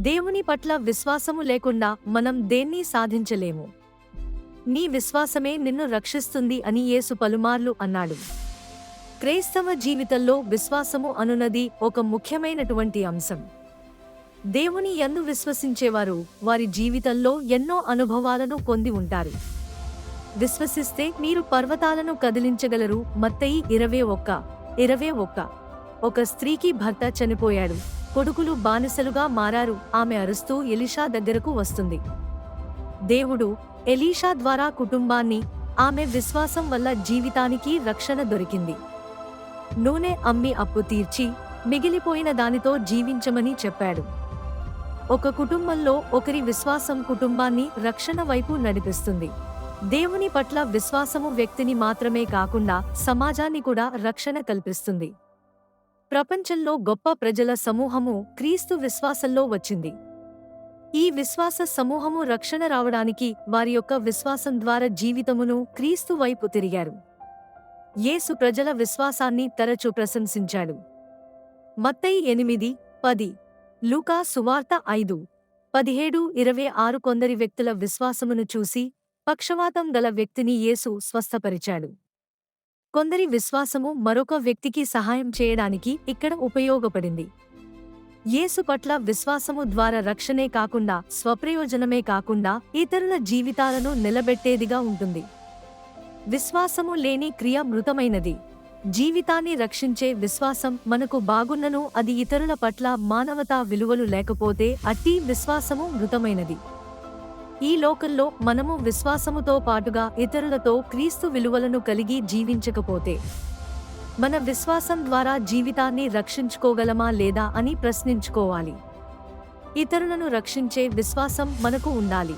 దేవుని పట్ల విశ్వాసము లేకుండా మనం దేన్ని సాధించలేము. నీ విశ్వాసమే నిన్ను రక్షిస్తుంది అని యేసు పలుమార్లు అన్నాడు. క్రైస్తవ జీవితంలో విశ్వాసము అనునది ఒక ముఖ్యమైనటువంటి అంశం. దేవుని ఎందు విశ్వసించేవారు వారి జీవితంలో ఎన్నో అనుభవాలను పొంది ఉంటారు. విశ్వసిస్తే మీరు పర్వతాలను కదిలించగలరు. మత్తయి ఇరవై ఒక్క ఇరవై ఒక్క. ఒక స్త్రీకి భర్త చనిపోయాడు. కొడుకులు బానిసలుగా మారారు. ఆమె అరుస్తూ ఎలీషా దగ్గరకు వస్తుంది. దేవుడు ఎలీషా ద్వారా కుటుంబాన్ని ఆమె విశ్వాసం వల్ల జీవితానికి రక్షణ దొరికింది. నూనె అమ్మి అప్పు తీర్చి మిగిలిపోయిన దానితో జీవించమని చెప్పాడు. ఒక కుటుంబంలో ఒకరి విశ్వాసం కుటుంబాన్ని రక్షణ వైపు నడిపిస్తుంది. దేవుని పట్ల విశ్వాసము వ్యక్తిని మాత్రమే కాకుండా సమాజాన్ని కూడా రక్షణ కల్పిస్తుంది. ప్రపంచంలో గొప్ప ప్రజల సమూహము క్రీస్తు విశ్వాసంలో వచ్చింది. ఈ విశ్వాస సమూహము రక్షణ రావడానికి వారి యొక్క విశ్వాసం ద్వారా జీవితమును క్రీస్తు వైపు తిరిగారు. యేసు ప్రజల విశ్వాసాన్ని తరచూ ప్రశంసించాడు. మత్తయి ఎనిమిది పది. లూకా సువార్త ఐదు పదిహేడు ఇరవై ఆరు కొందరి వ్యక్తుల విశ్వాసమును చూసి పక్షవాతం గల వ్యక్తిని యేసు స్వస్థపరిచాడు. కొందరి విశ్వాసము మరొక వ్యక్తికి సహాయం చేయడానికి ఇక్కడ ఉపయోగపడింది. యేసు పట్ల విశ్వాసము ద్వారా రక్షణే కాకుండా స్వప్రయోజనమే కాకుండా ఇతరుల జీవితాలను నిలబెట్టేదిగా ఉంటుంది. విశ్వాసము లేని క్రియ మృతమైనది. జీవితాన్ని రక్షించే విశ్వాసం మనకు బాగున్నను అది ఇతరుల పట్ల మానవతా విలువలు లేకపోతే అట్టి విశ్వాసము మృతమైనది. ఈ లోకంలో మనము విశ్వాసముతో పాటుగా ఇతరులతో క్రీస్తు విలువలను కలిగి జీవించకపోతే మన విశ్వాసం ద్వారా జీవితాన్ని రక్షించుకోగలమా లేదా అని ప్రశ్నించుకోవాలి. ఇతరులను రక్షించే విశ్వాసం మనకు ఉండాలి.